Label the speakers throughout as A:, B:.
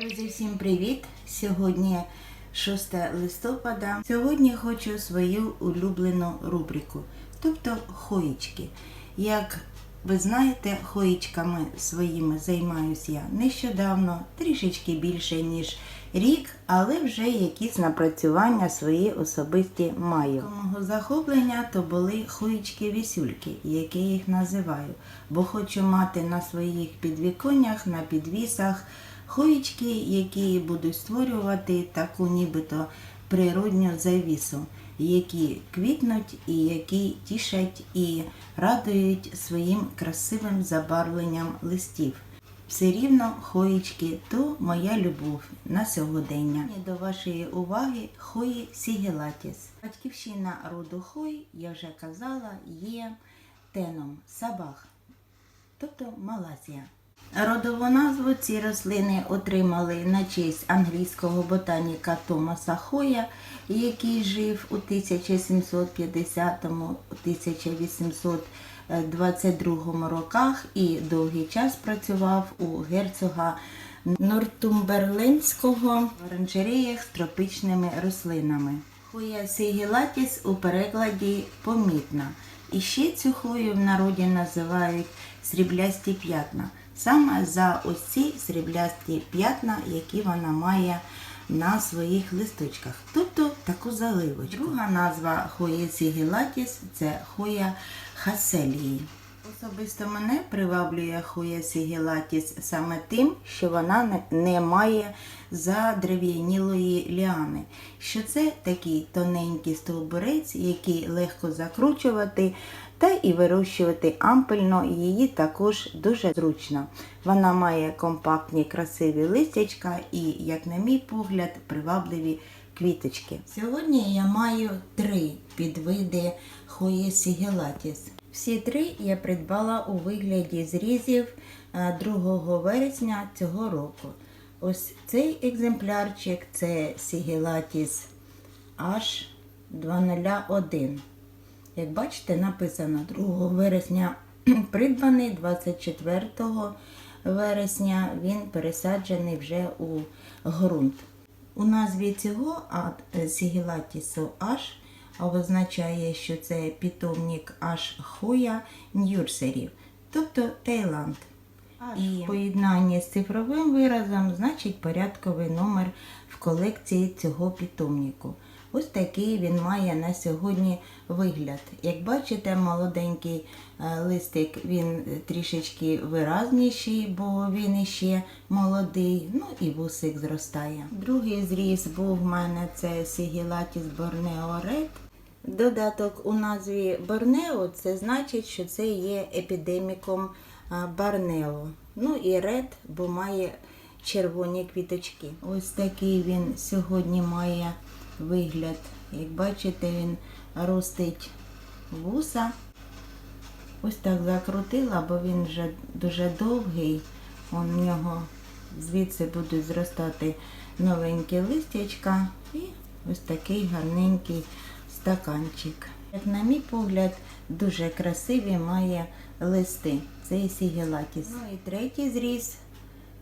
A: Друзі, всім привіт! Сьогодні 6 листопада. Сьогодні хочу свою улюблену рубрику, тобто хоїчки. Як ви знаєте, хоїчками своїми займаюся я нещодавно, трішечки більше, ніж рік, але вже якісь напрацювання свої особисті маю. Мого захоплення то були хоїчки-вісюльки, як я їх називаю, бо хочу мати на своїх підвіконнях, на підвісах хоїчки, які будуть створювати таку нібито природню завісу, які квітнуть і які тішать і радують своїм красивим забарвленням листів. Все рівно хоїчки то моя любов на сьогодення. І До вашої уваги хої сігелатіс. Батьківщина роду хой, я вже казала, є теном сабах, тобто Малазія. Родову назву ці рослини отримали на честь англійського ботаніка Томаса Хоя, який жив у 1750-1822 роках і довгий час працював у герцога Нортумберлендського в оранжереях з тропічними рослинами. Хоя сигілатіс у перекладі помітна. І ще цю хою в народі називають сріблясті п'ятна. Саме за ось ці сріблясті п'ятна, які вона має на своїх листочках, тобто таку заливочку. Друга назва хої сігілатіс це хоя хаселії. Особисто мене приваблює хоя сігілатіс саме тим, що вона не- має задерев'янілої ліани. Що це такий тоненький стовбурець, який легко закручувати та і вирощувати ампельно її також дуже зручно. Вона має компактні красиві листячка і, як на мій погляд, привабливі квіточки. Сьогодні я маю три підвиди хої сігелатіс. Всі три я придбала у вигляді зрізів е, 2 вересня цього року. Ось цей екземплярчик це Сігелатіс H201. Як бачите, написано 2 вересня придбаний, 24 вересня він пересаджений вже у ґрунт. У назві цього Сігелатісу H означає, що це питомник H Хоя Нюрсерів, тобто Таїланд. І в поєднанні з цифровим виразом значить порядковий номер в колекції цього питомнику. Ось такий він має на сьогодні вигляд. Як бачите, молоденький е, листик він трішечки виразніший, бо він іще молодий, ну і вусик зростає. Другий зріз був в мене це Сігілатіс Борнео Ред. Додаток у назві Борнео це значить, що це є епідеміком а, Борнео. Ну і ред, бо має червоні квіточки. Ось такий він сьогодні має вигляд. Як бачите, він ростить вуса. Ось так закрутила, бо він вже дуже довгий. В нього звідси будуть зростати новенькі листячка і ось такий гарненький стаканчик. Як на мій погляд, дуже красиві має листи. Це сігелатіс. Ну і третій зріз,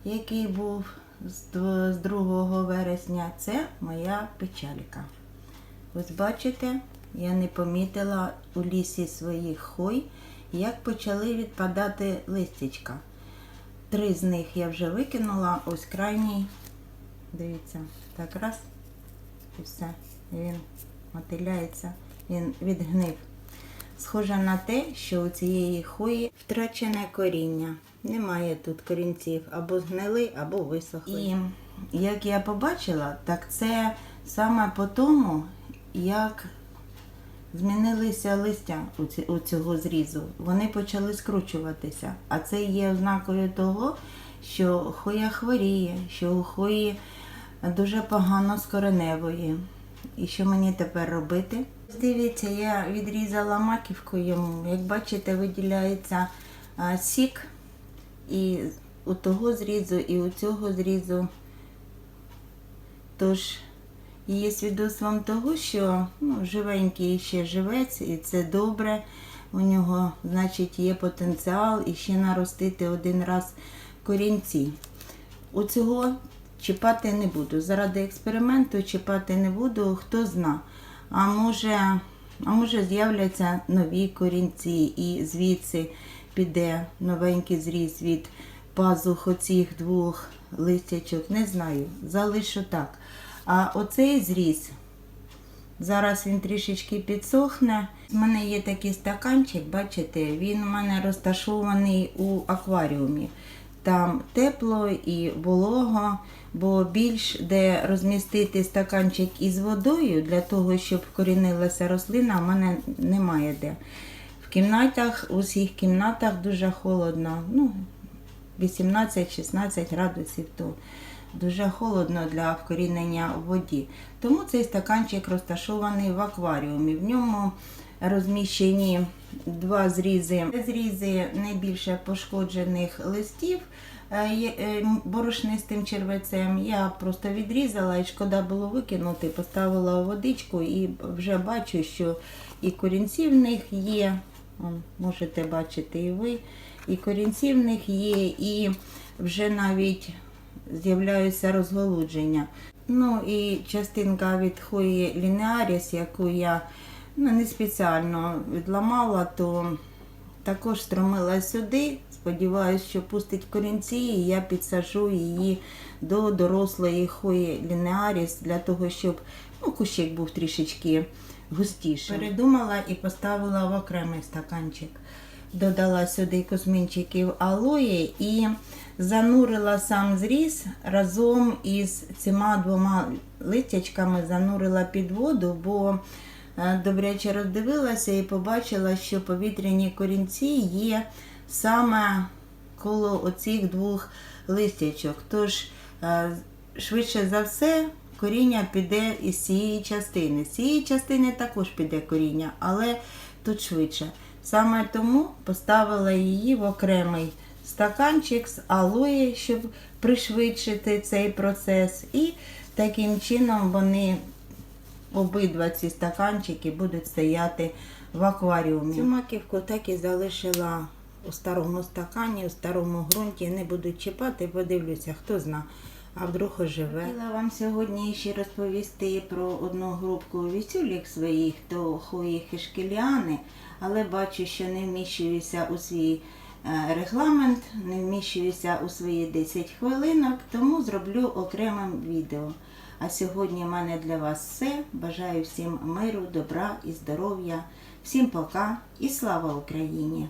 A: який був з 2 вересня, це моя печалька. Ось бачите, я не помітила у лісі своїх хой, як почали відпадати листячка. Три з них я вже викинула, ось крайній. Дивіться, так раз і все. Він мотиляється, він відгнив. Схоже на те, що у цієї хої втрачене коріння. Немає тут корінців, або згнили, або висохли. І як я побачила, так це саме по тому, як змінилися листя у цього зрізу. Вони почали скручуватися. А це є ознакою того, що хоя хворіє, що у хої дуже погано з кореневої. І що мені тепер робити? Дивіться, я відрізала маківку йому. Як бачите, виділяється сік і у того зрізу, і у цього зрізу. Тож є свідоцтвом того, що ну, живенький ще живець, і це добре. У нього, значить, є потенціал і ще наростити один раз корінці. У цього чіпати не буду. Заради експерименту чіпати не буду, хто зна. А може, а може з'являться нові корінці і звідси піде новенький зріз від пазух оцих двох листячок. Не знаю, залишу так. А оцей зріз Зараз він трішечки підсохне. У мене є такий стаканчик, бачите, він у мене розташований у акваріумі. Там тепло і волого, бо більш де розмістити стаканчик із водою для того, щоб вкорінилася рослина, у мене немає де. В кімнатах, у всіх кімнатах дуже холодно. Ну, 18-16 градусів, то дуже холодно для вкорінення в воді. Тому цей стаканчик розташований в акваріумі. В ньому розміщені два зрізи. Зрізи найбільше пошкоджених листів е, е, борошнистим червецем. Я просто відрізала і шкода було викинути, поставила у водичку і вже бачу, що і корінці в них є. Можете бачити і ви. І корінці в них є, і вже навіть з'являються розголудження. Ну і частинка від хої лінеаріс, яку я ну, не спеціально відламала, то також стромила сюди. Сподіваюсь, що пустить корінці, і я підсажу її до дорослої хої лінеаріс для того, щоб ну, кущик був трішечки густіший. Передумала і поставила в окремий стаканчик. Додала сюди кузьминчиків алої і занурила сам зріз разом із цими двома листячками занурила під воду, бо добряче роздивилася і побачила, що повітряні корінці є саме коло оцих двох листячок. Тож, е, швидше за все, коріння піде із цієї частини. З цієї частини також піде коріння, але тут швидше. Саме тому поставила її в окремий стаканчик з алої, щоб пришвидшити цей процес. І таким чином вони обидва ці стаканчики будуть стояти в акваріумі. Цю маківку так і залишила у старому стакані, у старому ґрунті. Не буду чіпати, подивлюся, хто зна. А вдруг оживе. Хотіла вам сьогодні ще розповісти про одну групку вісюлік своїх, то хої хишкіліани, але бачу, що не вміщуюся у свій е, регламент, не вміщуюся у свої 10 хвилинок, тому зроблю окремим відео. А сьогодні в мене для вас все. Бажаю всім миру, добра і здоров'я. Всім пока і слава Україні!